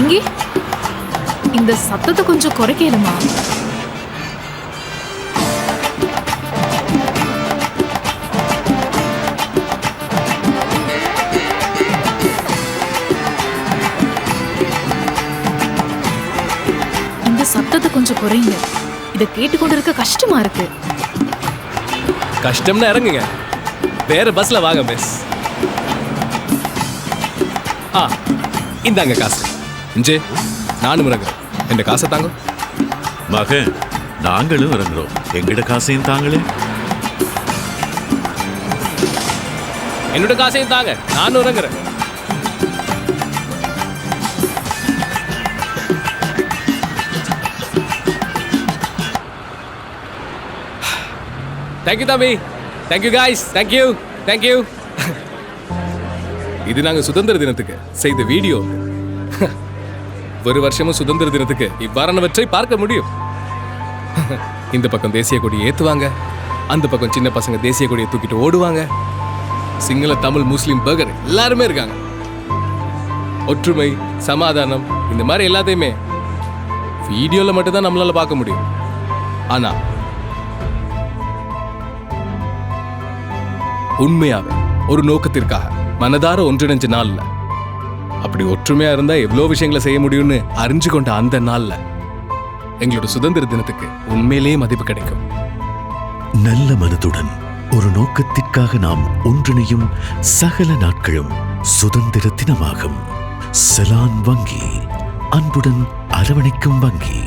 இங்கே. இந்த சத்தத்தை கொஞ்சம் குறைக்கணுமா இந்த சத்தத்தை கொஞ்சம் குறைங்க. இதை கேட்டுக்கொண்டிருக்க கஷ்டமா இருக்கு. கஷ்டம்னா இறங்குங்க. வேற பஸ்ல வாங்க மிஸ் ஆ இந்தாங்க காசு. இஞ்சே நானும் இறங்குறேன் என் காசை தாங்க. மகன் நாங்களும் இறங்குறோம். எங்கிட்ட காசையும் தாங்களே. என்னோட காசையும் தாங்க. நானும் இறங்குறேன். தேங்க்யூ தம்பி. Thank you guys thank you thank you இது நாங்க சுதந்திர தினத்துக்கு செய்த வீடியோ. ஒரு வருஷமும் சுதந்திர தினத்துக்கு இவ்வாறானவற்றை பார்க்க முடியும். இந்த பக்கம் தேசிய கொடி ஏத்துவாங்க. அந்த பக்கம் சின்ன பசங்க தேசிய கொடியை தூக்கிட்டு ஓடுவாங்க. சிங்கள தமிழ் முஸ்லீம் பர்கர் எல்லாருமே இருக்காங்க. ஒற்றுமை சமாதானம் இந்த மாதிரி எல்லாத்தையுமே வீடியோவில் மட்டும்தான் நம்மளால பார்க்க முடியும். ஆனா உண்மையாக ஒரு நோக்கத்திற்காக மனதார ஒன்றிணைஞ்ச இல்லை அப்படி ஒற்றுமையா இருந்தா எவ்வளவு விஷயங்களை செய்ய முடியும்னு அறிஞ்சு கொண்ட அந்த நாள்ல எங்களோட சுதந்திர தினத்துக்கு உண்மையிலேயே மதிப்பு கிடைக்கும். நல்ல மனதுடன் ஒரு நோக்கத்திற்காக நாம் ஒன்றிணையும் சகல நாட்களும் சுதந்திர தினமாகும். செலான் வங்கி. அன்புடன் அரவணைக்கும் வங்கி.